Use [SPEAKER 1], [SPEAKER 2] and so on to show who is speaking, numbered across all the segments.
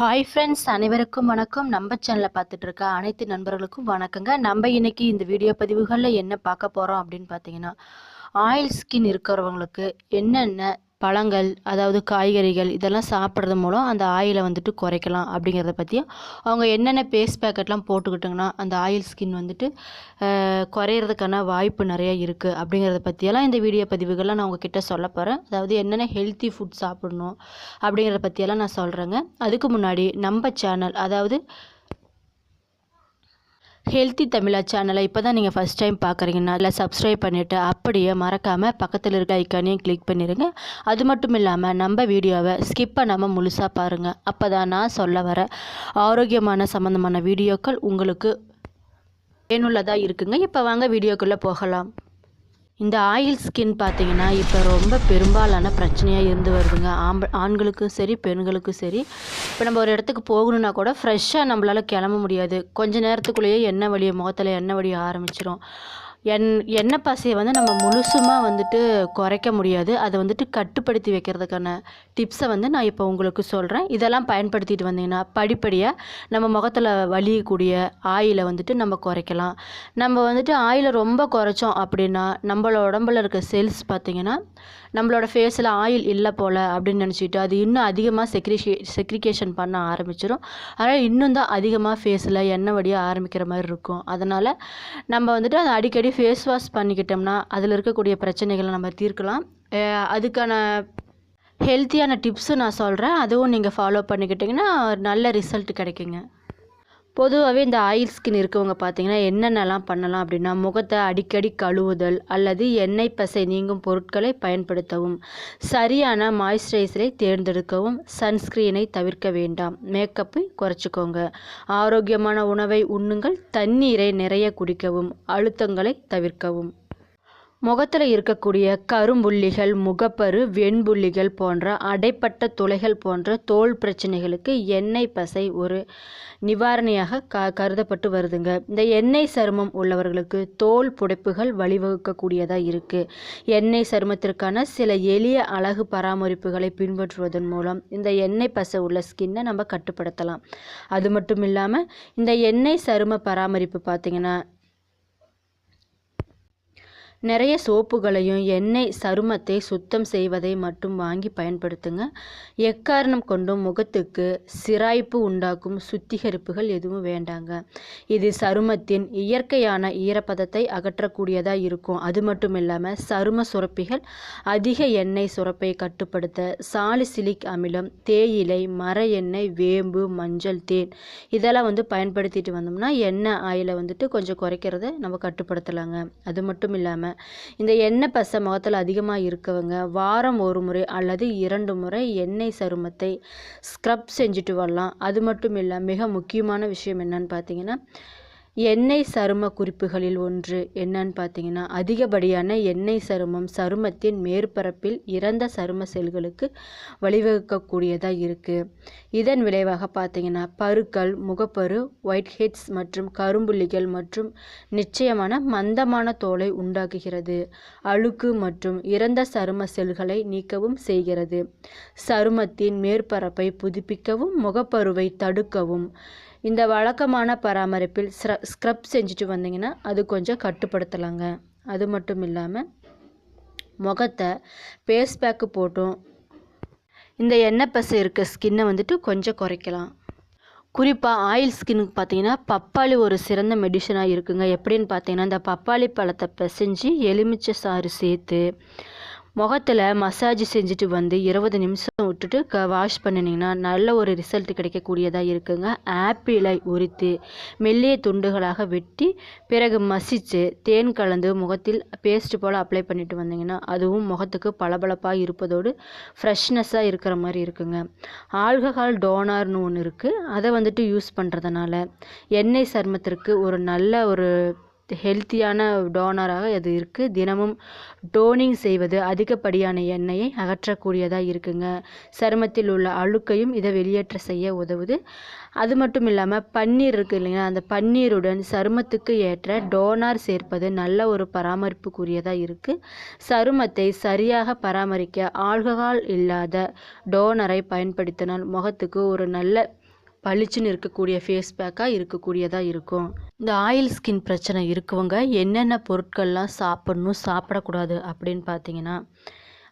[SPEAKER 1] Hi friends அனைவருக்கும் வணக்கம். நம்ம சேனலை பார்த்துட்டு இருக்க அனைத்து நண்பர்களுக்கும் வணக்கங்க. நம்ம இன்னைக்கு இந்த வீடியோ பதிவுகளில் என்ன பார்க்க போகிறோம் அப்படின்னு பார்த்தீங்கன்னா ஆயில் ஸ்கின் இருக்கிறவங்களுக்கு என்னென்ன பழங்கள் அதாவது காய்கறிகள் இதெல்லாம் சாப்பிட்றது மூலம் அந்த ஆயிலை வந்துட்டு குறைக்கலாம் அப்படிங்கிறத பற்றியும் அவங்க என்னென்ன பேஸ்ட் பேக்கெட்லாம் போட்டுக்கிட்டிங்கன்னா அந்த ஆயில் ஸ்கின் வந்துட்டு குறையிறதுக்கான வாய்ப்பு நிறைய இருக்குது அப்படிங்கிறத பற்றியெல்லாம் இந்த வீடியோ பதிவுகள்லாம் நான் உங்ககிட்ட சொல்ல போகிறேன் அதாவது என்னென்ன ஹெல்த்தி ஃபுட் சாப்பிடணும் அப்படிங்கிறத பற்றியெல்லாம் நான் சொல்கிறேங்க அதுக்கு முன்னாடி நம்ம சேனல் அதாவது ஹெல்த்தி தமிழா சேனலை இப்போ தான் நீங்கள் ஃபஸ்ட் டைம் பார்க்குறீங்கன்னா அதில் சப்ஸ்கிரைப் பண்ணிவிட்டு அப்படியே மறக்காமல் பக்கத்தில் இருக்க ஐக்கானையும் கிளிக் பண்ணிடுங்க அது மட்டும் இல்லாமல் நம்ம வீடியோவை ஸ்கிப் பண்ணாமல் முழுசாக பாருங்கள் அப்போ தான் நான் சொல்ல வர ஆரோக்கியமான சம்மந்தமான வீடியோக்கள் உங்களுக்கு பயனுள்ளதாக இருக்குங்க. இப்போ வாங்க வீடியோக்குள்ளே போகலாம். இந்த ஆயில் ஸ்கின் பார்த்தீங்கன்னா இப்போ ரொம்ப பெரும்பாலான பிரச்சனையாக இருந்து வருதுங்க. ஆம்ப ஆண்களுக்கும் சரி பெண்களுக்கும் சரி. இப்போ நம்ம ஒரு இடத்துக்கு போகணுன்னா கூட ஃப்ரெஷ்ஷாக நம்மளால் கிளம்ப முடியாது. கொஞ்ச நேரத்துக்குள்ளேயே எண்ணெய் வழியை முகத்தில் எண்ணெய் வலிய ஆரம்பிச்சிடும் எண் எண்ணெய் பசையை வந்து நம்ம முழுசுமாக வந்துட்டு குறைக்க முடியாது. அதை வந்துட்டு கட்டுப்படுத்தி வைக்கிறதுக்கான டிப்ஸை வந்து நான் இப்போ உங்களுக்கு சொல்கிறேன் இதெல்லாம் பயன்படுத்திட்டு வந்தீங்கன்னா படிப்படியாக நம்ம முகத்தில் வலியக்கூடிய ஆயிலை வந்துட்டு நம்ம குறைக்கலாம். நம்ம வந்துட்டு ஆயிலை ரொம்ப குறைச்சோம் அப்படின்னா நம்மளோட உடம்புல இருக்க செல்ஸ் பார்த்திங்கன்னா நம்மளோட ஃபேஸில் ஆயில் இல்லை போல் அப்படின்னு நினச்சிட்டு அது இன்னும் அதிகமாக செக்ரிஷே செக்ரிகேஷன் பண்ண ஆரம்பிச்சிடும் அதனால் இன்னும் தான் அதிகமாக ஃபேஸில் எண்ணெய் வடிய ஆரம்பிக்கிற மாதிரி இருக்கும். அதனால் நம்ம வந்துட்டு அதை அடிக்கடி ஃபேஸ் வாஷ் பண்ணிக்கிட்டோம்னா அதில் இருக்கக்கூடிய பிரச்சனைகளை நம்ம தீர்க்கலாம். அதுக்கான ஹெல்த்தியான டிப்ஸும் நான் சொல்கிறேன் அதுவும் நீங்கள் ஃபாலோ பண்ணிக்கிட்டிங்கன்னா ஒரு நல்ல ரிசல்ட் கிடைக்குங்க. பொதுவாகவே இந்த ஆயில் ஸ்கின் இருக்கவங்க பார்த்தீங்கன்னா என்னென்னலாம் பண்ணலாம் அப்படின்னா முகத்தை அடிக்கடி கழுவுதல் அல்லது எண்ணெய் பசை நீங்கும் பொருட்களை பயன்படுத்தவும் சரியான மாய்ஸ்சரைசரை தேர்ந்தெடுக்கவும் சன்ஸ்கிரீனை தவிர்க்க வேண்டாம். மேக்கப்பை குறைச்சிக்கோங்க. ஆரோக்கியமான உணவை உண்ணுங்கள் தண்ணீரை நிறைய குடிக்கவும் அழுத்தங்களை தவிர்க்கவும். முகத்தில் இருக்கக்கூடிய கரும்புள்ளிகள் முகப்பரு வெண்புள்ளிகள் போன்ற அடைப்பட்ட துளைகள் போன்ற தோல் பிரச்சனைகளுக்கு எண்ணெய் பசை ஒரு நிவாரணியாக க கருதப்பட்டு வருதுங்க. இந்த எண்ணெய் சருமம் உள்ளவர்களுக்கு தோல் புடைப்புகள் வழிவகுக்கக்கூடியதாக இருக்குது எண்ணெய் சருமத்திற்கான சில எளிய அழகு பராமரிப்புகளை பின்பற்றுவதன் மூலம் இந்த எண்ணெய் பசை உள்ள ஸ்கின்னை நம்ம கட்டுப்படுத்தலாம். அது மட்டும் இல்லாமல் இந்த எண்ணெய் சரும பராமரிப்பு பார்த்திங்கன்னா நிறைய சோப்புகளையும் எண்ணெய் சருமத்தை சுத்தம் செய்வதை மட்டும் வாங்கி பயன்படுத்துங்க. எக்காரணம் கொண்டும் முகத்துக்கு சிராய்ப்பு உண்டாக்கும் சுத்திகரிப்புகள் எதுவும் வேண்டாங்க. இது சருமத்தின் இயற்கையான ஈரப்பதத்தை அகற்றக்கூடியதாக இருக்கும். அது மட்டும் இல்லாமல் சரும சுரப்பிகள் அதிக எண்ணெய் சுரப்பை கட்டுப்படுத்த சாலிசிலிக் அமிலம் தேயிலை மர எண்ணெய் வேம்பு மஞ்சள் தேன் இதெல்லாம் வந்து பயன்படுத்திட்டு வந்தோம்னா எண்ணெய் ஆயிலை வந்துட்டு கொஞ்சம் குறைக்கிறத நம்ம கட்டுப்படுத்தலாங்க. அது மட்டும் இல்லாமல் இந்த எண்ணெய் பசை முகத்தில் அதிகமாக இருக்கவங்க வாரம் ஒரு முறை அல்லது இரண்டு முறை எண்ணெய் சருமத்தை ஸ்க்ரப் செஞ்சுட்டு வரலாம். அது மட்டும் இல்லை மிக முக்கியமான விஷயம் என்னன்னு பார்த்தீங்கன்னா எண்ணெய் சரும குறிப்புகளில் ஒன்று என்னன்னு பார்த்தீங்கன்னா அதிகப்படியான எண்ணெய் சருமம் சருமத்தின் மேற்பரப்பில் இறந்த சரும செல்களுக்கு வழிவகுக்கக்கூடியதாக இருக்குது இதன் விளைவாக பார்த்தீங்கன்னா பருக்கள் முகப்பரு ஒயிட் ஹெட்ஸ் மற்றும் கரும்புள்ளிகள் மற்றும் நிச்சயமான மந்தமான தோலை உண்டாக்குகிறது. அழுக்கு மற்றும் இறந்த சரும செல்களை நீக்கவும் செய்கிறது. சருமத்தின் மேற்பரப்பை புதுப்பிக்கவும் முகப்பருவை தடுக்கவும். இந்த வழக்கமான பராமரிப்பில் ஸ்க்ரப் செஞ்சுட்டு வந்தீங்கன்னா அது கொஞ்சம் கட்டுப்படுத்தலாங்க. அது மட்டும் இல்லாமல் முகத்தை பேஸ் பேக்கு போட்டும் இந்த எண்ணெய் பசை இருக்க ஸ்கின்னை வந்துட்டு கொஞ்சம் குறைக்கலாம். குறிப்பாக ஆயில் ஸ்கின்னுக்கு பார்த்தீங்கன்னா பப்பாளி ஒரு சிறந்த மெடிசனாக இருக்குங்க. எப்படின்னு பார்த்தீங்கன்னா இந்த பப்பாளி பழத்தை பிசைஞ்சு எலுமிச்சை சாறு சேர்த்து முகத்தில் மசாஜ் செஞ்சுட்டு வந்து இருபது நிமிஷம் விட்டுட்டு க வாஷ் பண்ணினீங்கன்னா நல்ல ஒரு ரிசல்ட் கிடைக்கக்கூடியதாக இருக்குங்க. ஆப்பிளை உரித்து மெல்லிய துண்டுகளாக வெட்டி பிறகு மசித்து தேன் கலந்து முகத்தில் பேஸ்ட் போல் அப்ளை பண்ணிட்டு வந்தீங்கன்னா அதுவும் முகத்துக்கு பளபளப்பாக இருப்பதோடு ஃப்ரெஷ்னஸ்ஸாக இருக்கிற மாதிரி இருக்குங்க. ஆல்கஹால் டோனார்னு ஒன்று இருக்குது அதை வந்துட்டு யூஸ் பண்ணுறதுனால எண்ணெய் சருமத்திற்கு ஒரு நல்ல ஒரு ஹெல்த்தியான டோனராக அது இருக்குது தினமும் டோனிங் செய்வது அதிகப்படியான எண்ணெயை அகற்றக்கூடியதாக இருக்குங்க. சருமத்தில் உள்ள அழுக்கையும் இதை வெளியேற்ற செய்ய உதவுது. அது மட்டும் இல்லாமல் பன்னீர் இருக்குது இல்லைங்களா? அந்த பன்னீருடன் சருமத்துக்கு ஏற்ற டோனார் சேர்ப்பது நல்ல ஒரு பராமரிப்புக்குரியதாக இருக்குது சருமத்தை சரியாக பராமரிக்க ஆல்கஹால் இல்லாத டோனரை பயன்படுத்தினால் முகத்துக்கு ஒரு நல்ல பளிச்சுன்னு இருக்கக்கூடிய ஃபேஸ் பேக்காக இருக்கக்கூடியதாக இருக்கும். இந்த ஆயில் ஸ்கின் பிரச்சனை இருக்கவங்க என்னென்ன பொருட்கள்லாம் சாப்பிடணும் சாப்பிடக்கூடாது அப்படின்னு பார்த்தீங்கன்னா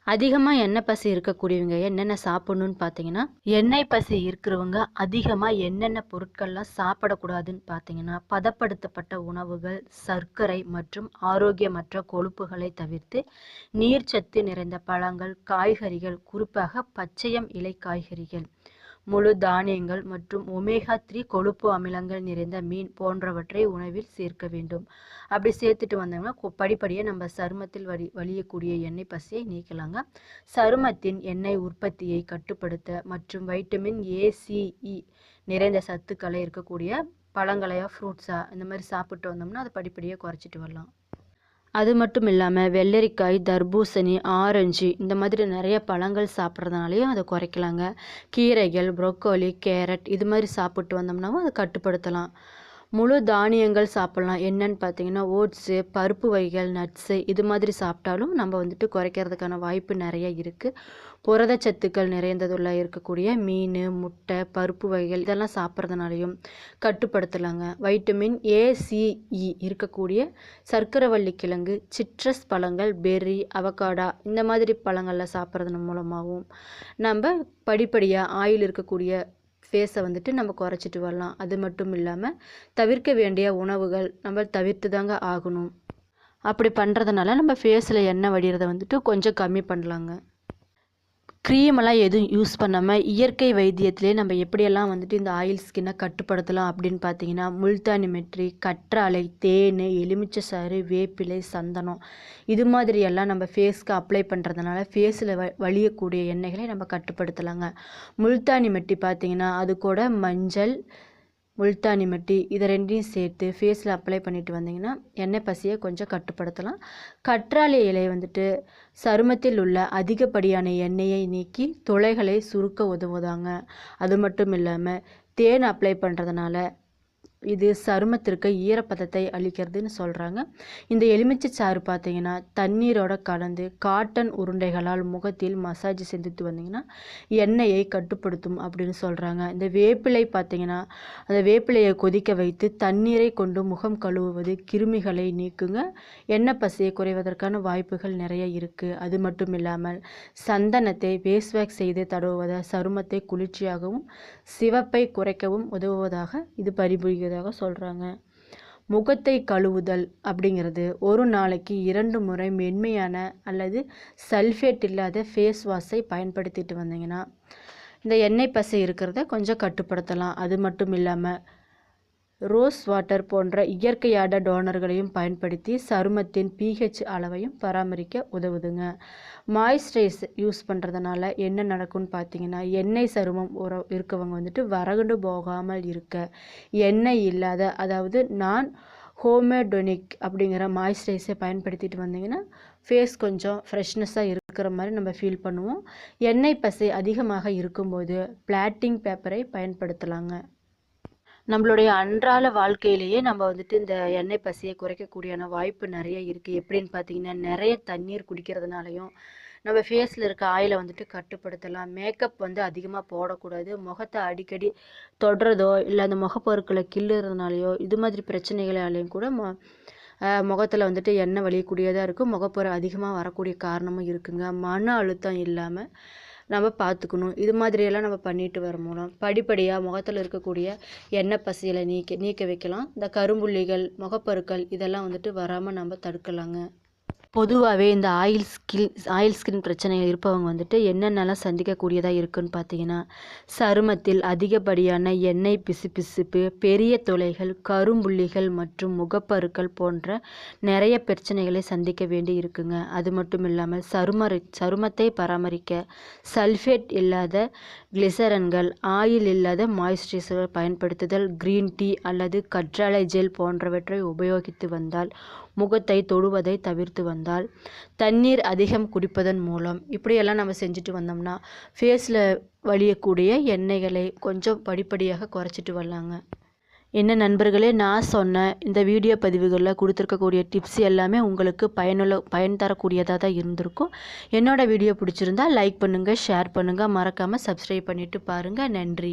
[SPEAKER 1] அதிகமாக எண்ணெய் பசி இருக்கக்கூடியவங்க என்னென்ன சாப்பிடணும்னு பார்த்தீங்கன்னா எண்ணெய் பசி இருக்கிறவங்க அதிகமாக என்னென்ன பொருட்கள்லாம் சாப்பிடக்கூடாதுன்னு பார்த்தீங்கன்னா பதப்படுத்தப்பட்ட உணவுகள் சர்க்கரை மற்றும் ஆரோக்கியமற்ற கொழுப்புகளை தவிர்த்து நீர்ச்சத்து நிறைந்த பழங்கள் காய்கறிகள் குறிப்பாக பச்சையம் இலை காய்கறிகள். முழு தானியங்கள் மற்றும் ஒமேகா த்ரீ கொழுப்பு அமிலங்கள் நிறைந்த மீன் போன்றவற்றை உணவில் சேர்க்க வேண்டும். அப்படி சேர்த்துட்டு வந்தோம்னா படிப்படியாக நம்ம சருமத்தில் வலி வலியக்கூடிய எண்ணெய் பசியை நீக்கலாங்க. சருமத்தின் எண்ணெய் உற்பத்தியை கட்டுப்படுத்த மற்றும் வைட்டமின் ஏசிஇ e நிறைந்த சத்துக்களை இருக்கக்கூடிய பழங்களையா ஃப்ரூட்ஸா இந்த மாதிரி சாப்பிட்டு வந்தோம்னா அதை படிப்படியாக குறைச்சிட்டு வரலாம். அது மட்டும் இல்லாமல் வெள்ளரிக்காய் தர்பூசணி ஆரஞ்சு இந்த மாதிரி நிறைய பழங்கள் சாப்பிட்றதுனாலையும் அதை குறைக்கலாங்க. கீரைகள் ப்ரொக்கோலி கேரட் இது மாதிரி சாப்பிட்டு வந்தோம்னாவும் அதை கட்டுப்படுத்தலாம். முழு தானியங்கள் சாப்பிட்லாம். என்னன்னு பார்த்தீங்கன்னா ஓட்ஸு பருப்பு வகைகள் நட்ஸு இது மாதிரி சாப்பிட்டாலும் நம்ம வந்துட்டு குறைக்கிறதுக்கான வாய்ப்பு நிறைய இருக்குது புரதச்சத்துக்கள் நிறைந்ததுள்ள இருக்கக்கூடிய மீன் முட்டை பருப்பு வகைகள் இதெல்லாம் சாப்பிட்றதுனாலையும் கட்டுப்படுத்தலாங்க. Vitamin A C E e இருக்கக்கூடிய சர்க்கரைவள்ளி கிழங்கு சிட்ரஸ் பழங்கள் பெர்ரி அவகாடா இந்த மாதிரி பழங்களில் சாப்பிட்றது மூலமாகவும் நம்ம படிப்படியாக ஆயில் இருக்கக்கூடிய ஃபேஸை வந்துட்டு நம்ம குறைச்சிட்டு வரலாம். அது மட்டும் இல்லாமல் தவிர்க்க வேண்டிய உணவுகள் நம்ம தவிர்த்து தாங்க ஆகணும். அப்படி பண்ணுறதுனால நம்ம ஃபேஸில் எண்ணெய் வடிகிறத வந்துட்டு கொஞ்சம் கம்மி பண்ணலாங்க. க்ரீமெல்லாம் எதுவும் யூஸ் பண்ணாமல் இயற்கை வைத்தியத்திலே நம்ம எப்படியெல்லாம் வந்துட்டு இந்த ஆயில் ஸ்கின்னை கட்டுப்படுத்தலாம் அப்படின்னு பார்த்தீங்கன்னா முல்தானி மெட்ரி கற்றாழை தேன் எலுமிச்சை சாறு வேப்பிலை சந்தனம் இது மாதிரி எல்லாம் நம்ம ஃபேஸ்க்கு அப்ளை பண்ணுறதுனால ஃபேஸில் வ வலியக்கூடிய எண்ணெய்களை நம்ம கட்டுப்படுத்தலாங்க. முல்தானி மெட்டி பார்த்தீங்கன்னா அது கூட மஞ்சள் முல்தானி மட்டி இதை ரெண்டையும் சேர்த்து ஃபேஸில் அப்ளை பண்ணிட்டு வந்தீங்கன்னா எண்ணெய் பசியை கொஞ்சம் கட்டுப்படுத்தலாம். கற்றாழை இலை வந்துட்டு சருமத்தில் உள்ள அதிகப்படியான எண்ணெயை நீக்கி துளைகளை சுருக்க உதவுதாங்க. அது மட்டும் இல்லாமல் தேன் அப்ளை பண்ணுறதுனால இது சருமத்திற்கு ஈரப்பதத்தை அளிக்கிறதுன்னு சொல்கிறாங்க இந்த எலுமிச்சை சாறு பார்த்தீங்கன்னா தண்ணீரோட கலந்து காட்டன் உருண்டைகளால் முகத்தில் மசாஜ் செஞ்சுட்டு வந்தீங்கன்னா எண்ணெயை கட்டுப்படுத்தும் அப்படின்னு சொல்கிறாங்க இந்த வேப்பிலை பார்த்தீங்கன்னா அந்த வேப்பிலையை கொதிக்க வைத்து தண்ணீரை கொண்டு முகம் கழுவுவது கிருமிகளை நீக்குங்க. எண்ணெய் பசியை குறைவதற்கான வாய்ப்புகள் நிறைய இருக்குது அது மட்டும் இல்லாமல் சந்தனத்தை ஃபேஸ் செய்து தடவுவதை சருமத்தை குளிர்ச்சியாகவும் சிவப்பை குறைக்கவும் உதவுவதாக இது பரிபுரிகிறது. பரிபுரிகிறதாக சொல்கிறாங்க முகத்தை கழுவுதல் அப்படிங்கிறது ஒரு நாளைக்கு இரண்டு முறை மென்மையான அல்லது சல்ஃபேட் இல்லாத ஃபேஸ் வாஷை பயன்படுத்திட்டு வந்தீங்கன்னா இந்த எண்ணெய் பசை இருக்கிறத கொஞ்சம் கட்டுப்படுத்தலாம். அது மட்டும் இல்லாமல் ரோஸ் வாட்டர் போன்ற இயற்கையான டோனர்களையும் பயன்படுத்தி சருமத்தின் பிஹெச் அளவையும் பராமரிக்க உதவுதுங்க. மாய்ஸ்சரைஸ் யூஸ் பண்ணுறதுனால என்ன நடக்கும்னு பார்த்தீங்கன்னா எண்ணெய் சருமம் உற இருக்கவங்க வந்துட்டு வரகுண்டு போகாமல் இருக்க. எண்ணெய் இல்லாத அதாவது நான் ஹோமேடோனிக் அப்படிங்கிற மாய்ஸ்சரைஸை பயன்படுத்திட்டு வந்தீங்கன்னா ஃபேஸ் கொஞ்சம் ஃப்ரெஷ்னஸாக இருக்கிற மாதிரி நம்ம ஃபீல் பண்ணுவோம். எண்ணெய் பசை அதிகமாக இருக்கும்போது பிளாட்டிங் பேப்பரை பயன்படுத்தலாங்க. நம்மளுடைய அன்றாட வாழ்க்கையிலேயே நம்ம வந்துட்டு இந்த எண்ணெய் பசியை குறைக்கக்கூடியான வாய்ப்பு நிறைய இருக்குது எப்படின்னு பார்த்தீங்கன்னா நிறைய தண்ணீர் குடிக்கிறதுனாலையும் நம்ம ஃபேஸில் இருக்க ஆயிலை வந்துட்டு கட்டுப்படுத்தலாம். மேக்கப் வந்து அதிகமாக போடக்கூடாது. முகத்தை அடிக்கடி தொடுறதோ இல்லை அந்த முகப்பொருட்களை கிள்ளுறதுனாலையோ இது மாதிரி பிரச்சனைகளாலேயும் கூட மொ முகத்தில் வந்துட்டு எண்ணெய் வலியக்கூடியதாக இருக்கும். முகப்பொரு அதிகமாக வரக்கூடிய காரணமும் இருக்குங்க. மன அழுத்தம் இல்லாமல் நம்ம பார்த்துக்கணும். இது மாதிரியெல்லாம் நம்ம பண்ணிட்டு வர மூலம் படிப்படியாக முகத்தில் இருக்கக்கூடிய எண்ணெய் பசியலை நீக்க நீக்க வைக்கலாம். இந்த கரும்புள்ளிகள் முகப்பருக்கள் இதெல்லாம் வந்துட்டு வராமல் நம்ம தடுக்கலாங்க. பொதுவாகவே இந்த ஆயில் ஸ்கில் ஆயில் ஸ்கின் பிரச்சனைகள் இருப்பவங்க வந்துட்டு என்னென்னலாம் சந்திக்கக்கூடியதாக இருக்குன்னு பார்த்தீங்கன்னா சருமத்தில் அதிகப்படியான எண்ணெய் பிசுபிசுப்பு பெரிய துளைகள் கரும்புள்ளிகள் மற்றும் முகப்பருக்கள் போன்ற நிறைய பிரச்சனைகளை சந்திக்க வேண்டி இருக்குங்க. அது மட்டும் இல்லாமல் சரும சருமத்தை பராமரிக்க சல்ஃபேட் இல்லாத கிளிசரன்கள் ஆயில் இல்லாத மாய்ஸ்சரைசர் பயன்படுத்துதல் க்ரீன் டீ அல்லது கற்றாழை ஜெல் போன்றவற்றை உபயோகித்து வந்தால் முகத்தை தொடுவதை தவிர்த்து வந்தால் தண்ணீர் அதிகம் குடிப்பதன் மூலம். இப்படியெல்லாம் நம்ம செஞ்சுட்டு வந்தோம்னா ஃபேஸில் வலியக்கூடிய எண்ணெய்களை கொஞ்சம் படிப்படியாக குறைச்சிட்டு வரலாங்க. என்ன நண்பர்களே நான் சொன்ன இந்த வீடியோ பதிவுகளில் கொடுத்துருக்கக்கூடிய டிப்ஸ் எல்லாமே உங்களுக்கு பயனுள்ள பயன் தரக்கூடியதாக தான் இருந்திருக்கும். என்னோடய வீடியோ பிடிச்சிருந்தா லைக் பண்ணுங்கள் ஷேர் பண்ணுங்கள் மறக்காமல் சப்ஸ்கிரைப் பண்ணிவிட்டு பாருங்கள் நன்றி.